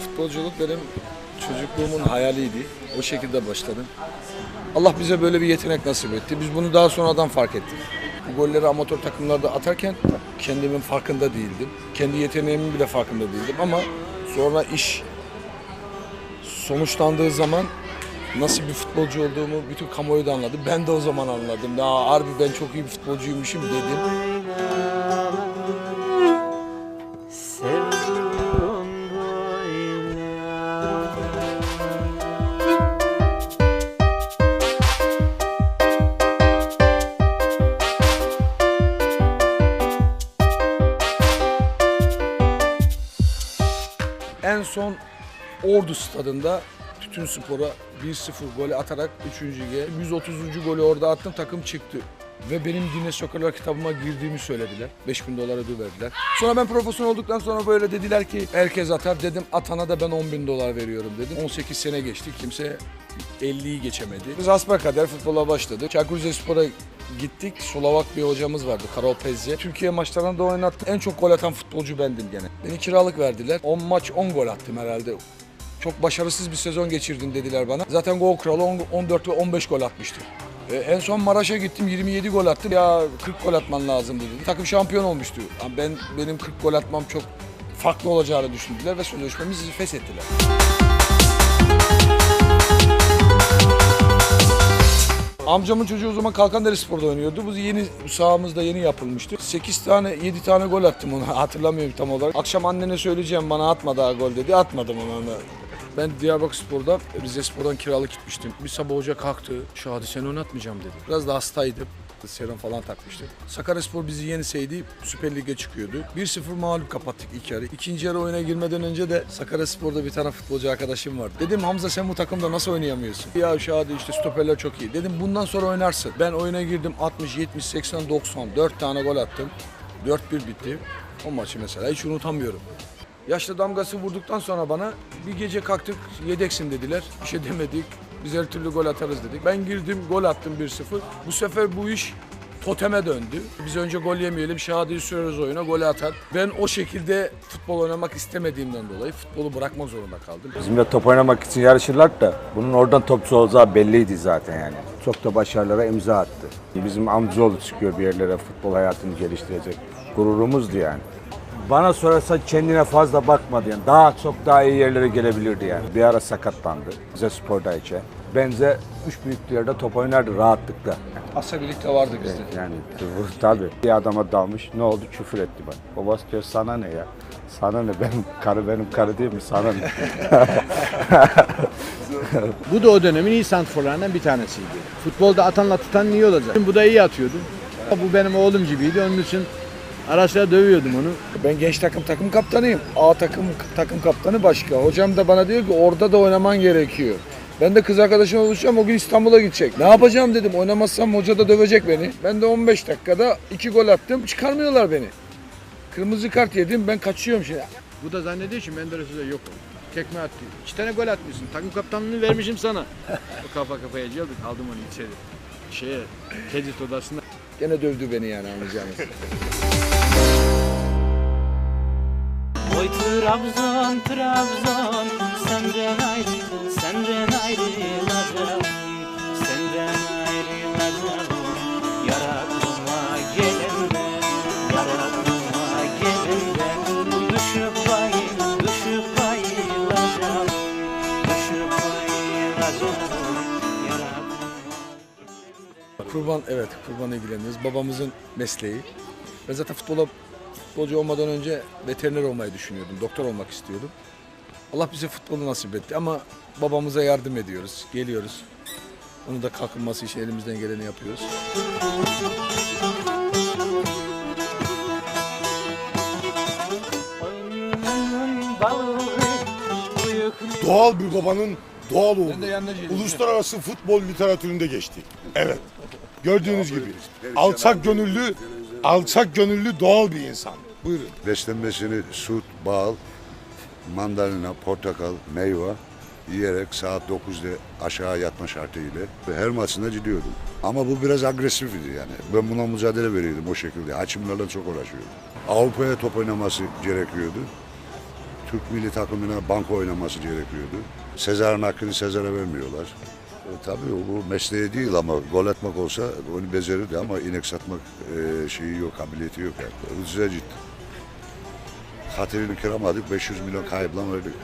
Futbolculuk benim çocukluğumun hayaliydi. O şekilde başladım. Allah bize böyle bir yetenek nasip etti. Biz bunu daha sonradan fark ettik. Bu golleri amatör takımlarda atarken kendimin farkında değildim. Kendi yeteneğimin bile farkında değildim ama sonra iş sonuçlandığı zaman nasıl bir futbolcu olduğumu bütün kamuoyu da anladı. Ben de o zaman anladım. Ya harbi ben çok iyi bir futbolcuymuşum dedim. En son Ordu stadında Tütün Spor'a 1-0 gol atarak 3. lige 130. golü orada attım takım çıktı. Ve benim Guinness Sokarlar kitabıma girdiğimi söylediler. 5000 dolar ödül verdiler. Sonra ben profesyonel olduktan sonra böyle dediler ki herkes atar. Dedim atana da ben 10 bin dolar veriyorum dedim. 18 sene geçti. Kimse 50'yi geçemedi. Biz hasbelkader futbola başladık. Çaykur Rizespor'a gittik. Slovak bir hocamız vardı Karol Pezce. Türkiye maçlarında da oynattı. En çok gol atan futbolcu bendim gene. Beni kiralık verdiler. 10 maç 10 gol attım herhalde. Çok başarısız bir sezon geçirdin dediler bana. Zaten gol kralı on- 14 ve 15 gol atmıştı. E, en son Maraş'a gittim 27 gol attım. Ya 40 gol atman lazım dedi. Takım şampiyon olmuştu. Ama ben benim 40 gol atmam çok farklı olacağını düşündüler ve sözleşmemizi feshettiler. Amcamın çocuğu o zaman Kalkandere Spor'da oynuyordu. Bu yeni bu sahamızda yeni yapılmıştı. 8 tane 7 tane gol attım ona hatırlamıyorum tam olarak. Akşam annene söyleyeceğim bana atma daha gol dedi. Atmadım ona. Ben Diyarbakır Spor'da Rize Spor'dan kiralık gitmiştim. Bir sabah hoca kalktı. Şadi seni oynatmayacağım dedi. Biraz da hastaydım. Serum falan takmıştı. Sakaryaspor bizi yeniseydi Süper Lig'e çıkıyordu. 1-0 mağlup kapattık ilk yarı. İkinci yarı oyuna girmeden önce de Sakaryaspor'da bir tane futbolcu arkadaşım vardı. Dedim Hamza sen bu takımda nasıl oynayamıyorsun? Ya Şadi işte stoperler çok iyi. Dedim bundan sonra oynarsın. Ben oyuna girdim 60, 70, 80, 90. 4 tane gol attım. 4-1 bitti. O maçı mesela hiç unutamıyorum. Yaşlı damgası vurduktan sonra bana bir gece kalktık yedeksin dediler. Bir şey demedik. Biz her türlü gol atarız dedik. Ben girdim gol attım 1-0. Bu sefer bu iş toteme döndü. Biz önce gol yemeyelim, Şadi'yi süreriz oyuna, golü atar. Ben o şekilde futbol oynamak istemediğimden dolayı futbolu bırakmak zorunda kaldım. Bizimle top oynamak için yarışırlar da bunun oradan topçu olacağı belliydi zaten yani. Çok da başarılara imza attı. Bizim amcaoğlu çıkıyor bir yerlere futbol hayatını geliştirecek. Gururumuzdu yani. Bana sorarsan kendine fazla bakmadı yani. Daha çok daha iyi yerlere gelebilirdi yani. Bir ara sakatlandı. Bize spordayken. Benze üç büyüklerde top oynardı rahatlıkla. Asla birlikte vardı bizde. Yani bu tabii. Bir adama dalmış. Ne oldu? Küfür etti bana. Babası diyor sana ne ya? Sana ne? Benim karı benim karı değil mi? Sana ne? Bu da o dönemin iyi santrforlarından bir tanesiydi. Futbolda atanla tutan iyi olacak. Bu da iyi atıyordu. Bu benim oğlum gibiydi. Onun için ara sıra dövüyordum onu. Ben genç takım takım kaptanıyım. A takım takım kaptanı başka. Hocam da bana diyor ki orada da oynaman gerekiyor. Ben de kız arkadaşımla buluşacağım o gün İstanbul'a gidecek. Ne yapacağım dedim. Oynamazsam hoca da dövecek beni. Ben de 15 dakikada 2 gol attım. Çıkarmıyorlar beni. Kırmızı kart yedim. Ben kaçıyorum şimdi. Bu da zannediyor ki Menderes'e yok. Tekme attı. İki tane gol atmışsın. Takım kaptanlığını vermişim sana. o kafa kafaya geldik. Aldım onu içeri. Şeye, tedris odasına. Gene dövdü beni yani anlayacağınız. Oy Trabzon, Trabzon Senden ayrı, senden ayrılacağım Senden ayrılacağım Yar aklıma gelende Yar aklıma gelende Düşüp bay, düşüp bayılacağım Düşüp bayılacağım Kurban evet kurban ilgileniyoruz. Babamızın mesleği. Ben zaten futbola futbolcu olmadan önce veteriner olmayı düşünüyordum. Doktor olmak istiyordum. Allah bize futbolu nasip etti ama babamıza yardım ediyoruz. Geliyoruz. Onu da kalkınması için elimizden geleni yapıyoruz. Doğal bir babanın doğal geleyim. Uluslararası futbol literatüründe geçti. Evet. Gördüğünüz gibi alçak gönüllü, alçak gönüllü doğal bir insan. Buyurun. Beslenmesini süt, bal, mandalina, portakal, meyve yiyerek saat 9'da aşağı yatma şartıyla her maçında gidiyordum. Ama bu biraz agresifti yani. Ben buna mücadele veriyordum o şekilde. Haçimlerle çok uğraşıyordum. Avrupa'ya top oynaması gerekiyordu. Türk milli takımına banko oynaması gerekiyordu. Sezar'ın hakkını Sezar'a vermiyorlar. E, tabii bu mesleği değil ama gol atmak olsa onu becerirdi ama inek satmak e, şeyi yok, kabiliyeti yok yani. Ucuza ciddi. Hatırını kıramadık, 500 milyon kaybla öldük.